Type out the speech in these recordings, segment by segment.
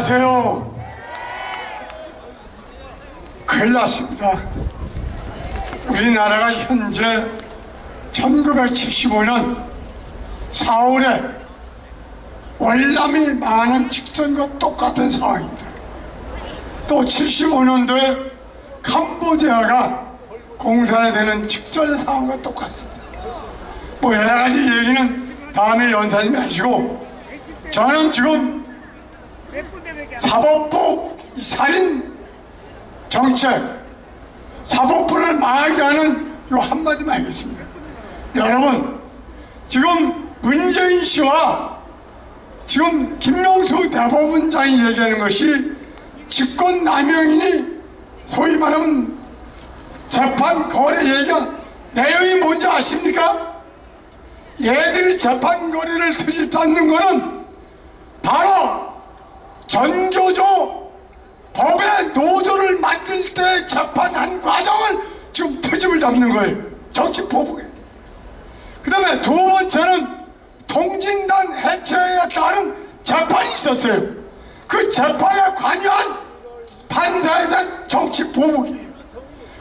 안녕하세요. 큰일 났습니다. 우리나라가 현재 1975년 4월에 월남이 망하는 직전과 똑같은 상황입니다. 또 75년도에 캄보디아가 공산화 되는 직전의 상황과 똑같습니다. 뭐 여러 가지 얘기는 다음에 연사님이 하시고 저는 지금 사법부 이 살인 정책 사법부를 망하게 하는 요 한마디만 하겠습니다. 여러분 지금 문재인 씨와 지금 김명수 대법원장이 얘기하는 것이 직권남용이니 소위 말하면 재판 거래 얘기가 내용이 뭔지 아십니까? 얘들이 재판 거래를 트집 잡는 거는 바로 전교조 법의 노조를 만들 때 재판한 과정을 지금 트집을 잡는 거예요. 정치 보복에. 그 다음에 두 번째는 통진단 해체에 따른 재판이 있었어요. 그 재판에 관여한 판사에 대한 정치 보복이에요.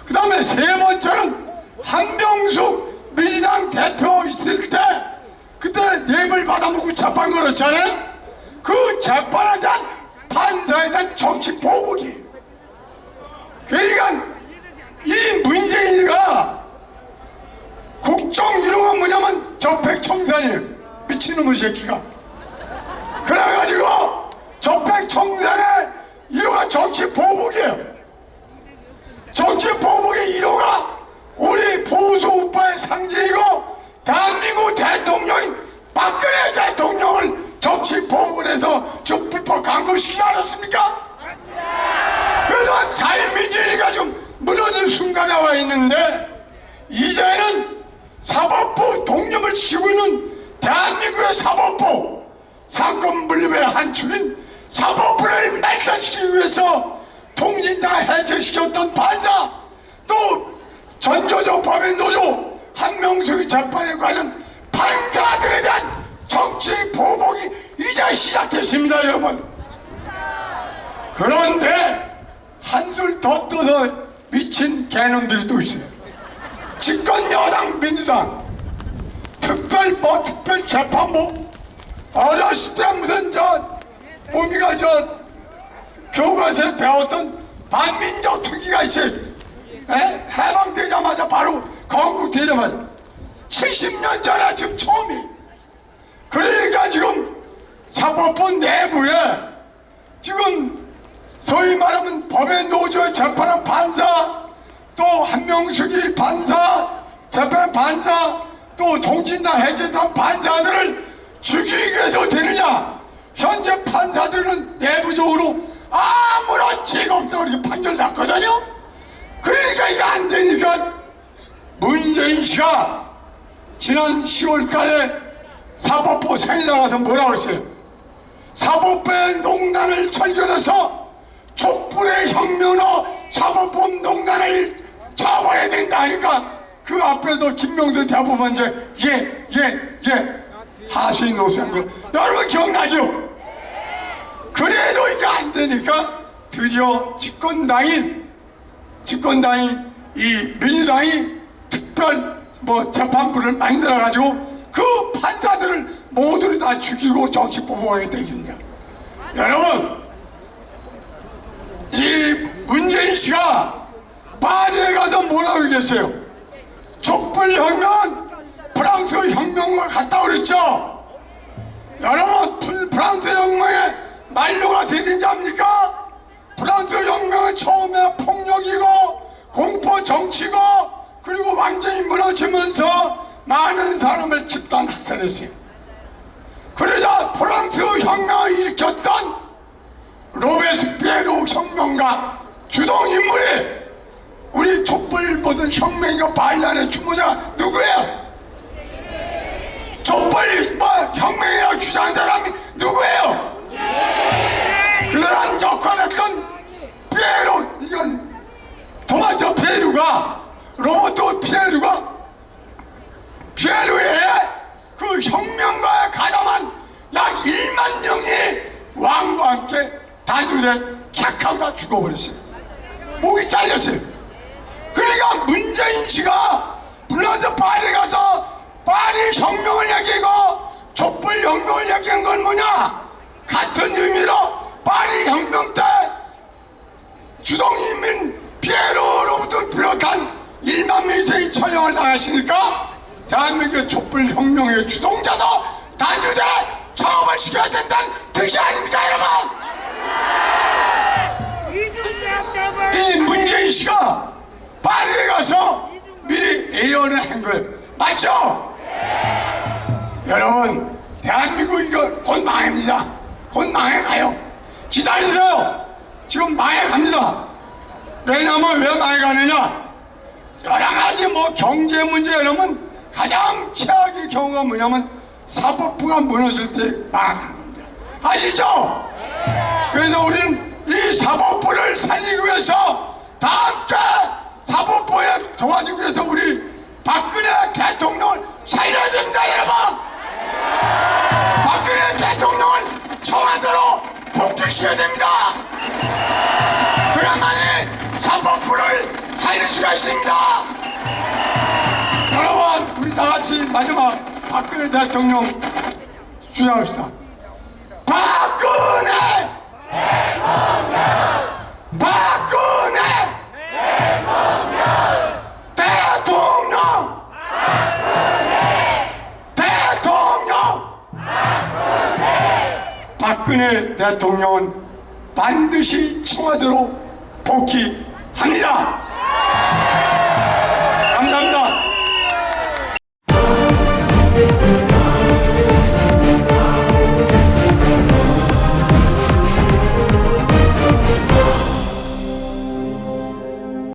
그 다음에 세 번째는 한병숙 민주당 대표 있을 때 그때 뇌물 받아먹고 재판 걸었잖아요. 그 재판에 대한 판사에 대한 정치 보복이에요. 그러니까 이 문재인이가 국정 1호가 뭐냐면 적폐청산이에요. 미친놈의 새끼가. 그래가지고 적폐청산의 1호가 정치 보복이에요. 정치 보복의 1호가 않았습니까? 그래서 자유민주주의가 지금 무너진 순간에 와 있는데 이제는 사법부 독립을 지키고 있는 대한민국의 사법부 상권 분립의 한 축인 사법부를 멸살시키기 위해서 통진자 해체시켰던 판사 또 전조조 법의 노조 한명숙의 재판에 관한 판사들에 대한 정치 보복이 이제 시작됐습니다 여러분 그런데 한술 더 떠서 미친 개놈들이 또 있어요. 집권 여당 민주당. 특별 뭐 특별 재판부 어렸을 때 무슨 저 뭡니까 저 교과서에 배웠던 반민족 특기가 있어요. 에? 해방되자마자 바로 건국되자마자. 70년 전에 지금 처음이. 그러니까 지금 사법부 내부에 지금 소위 말하면 법의 노조에 재판한 판사 또 한명숙이 판사 재판 판사 또 종진당 해체당 판사들을 죽이게 해도 되느냐? 현재 판사들은 내부적으로 아무런 죄가 없다고 이렇게 판결 났거든요. 그러니까 이거 안 되니까 문재인 씨가 지난 10월 달에 사법부 생일 나가서 뭐라고 했어요? 사법부의 농단을 철결해서 촛불의 혁명으로 사법부 농단을 잡아야 된다 하니까 그 앞에도 김명수 대법원장 예예 예 하수인 노수한 거 여러분 기억나죠? 그래도 이게 안 되니까 드디어 집권당인 집권당인 이 민주당이 특별 뭐 재판부를 만들어 가지고 그 판사들을 모두를 다 죽이고 정치 보복하게 되겠습니다. 여러분 이 문재인 씨가 파리에 가서 뭐라고 얘기했어요? 촛불혁명은 프랑스 혁명과 같다고 그랬죠? 여러분 프- 프랑스 혁명의 만료가 되든지 합니까? 프랑스 혁명은 처음에 폭력이고 공포 정치고 그리고 완전히 무너지면서 많은 사람을 집단 학살했어요. 그러자 프랑스 혁명을 일으켰던 로베스피에르 혁명가 주동 인물이 우리 촛불 모든 혁명과 반란의 주모자가 누구예요? 촛불 뭐 혁명이라고 주장한 사람이 누구예요? 그 사람 역할했던 피에로 이건 토마토 피에루가 로버토 피에루가 피에루의 그 혁명가에 가담한 약 1만 명이 왕과 함께 단두대 착하고 다 죽어버렸어요. 목이 잘렸어요. 그러니까 문재인 씨가 불러서 파리 가서 파리 혁명을 얘기고 촛불 혁명을 얘기한 건 뭐냐? 같은 의미로 파리 혁명 때 주동인민 피에로로부터 비롯한 1만 명 이상이 처형을 당하시니까 대한민국의 촛불 혁명의 주동자도 단두대 처음을 시켜야 된다는 뜻이 아닙니까 여러분? 씨가 파리에 가서 미리 예언을 한 거예요. 맞죠? 여러분, 대한민국 이거 곧 망합니다. 곧 망해가요. 기다리세요. 지금 망해갑니다. 왜냐면 왜 망해가느냐? 여러 가지 뭐 경제 문제 여러분 가장 최악의 경우가 뭐냐면 사법부가 무너질 때 망하는 겁니다. 아시죠? 그래서 우리는 이 사법부를 살리기 위해서 다 함께 사법부에 도와주기 위해서 우리 박근혜 대통령을 살려야 됩니다 여러분! 박근혜 대통령을 청와대로 복직시켜야 됩니다! 그래야만이 사법부를 살릴 수가 있습니다! 여러분 우리 다 같이 마지막 박근혜 대통령 주장합시다. 박근혜 박근혜 대통령은 반드시 청와대로 복귀합니다.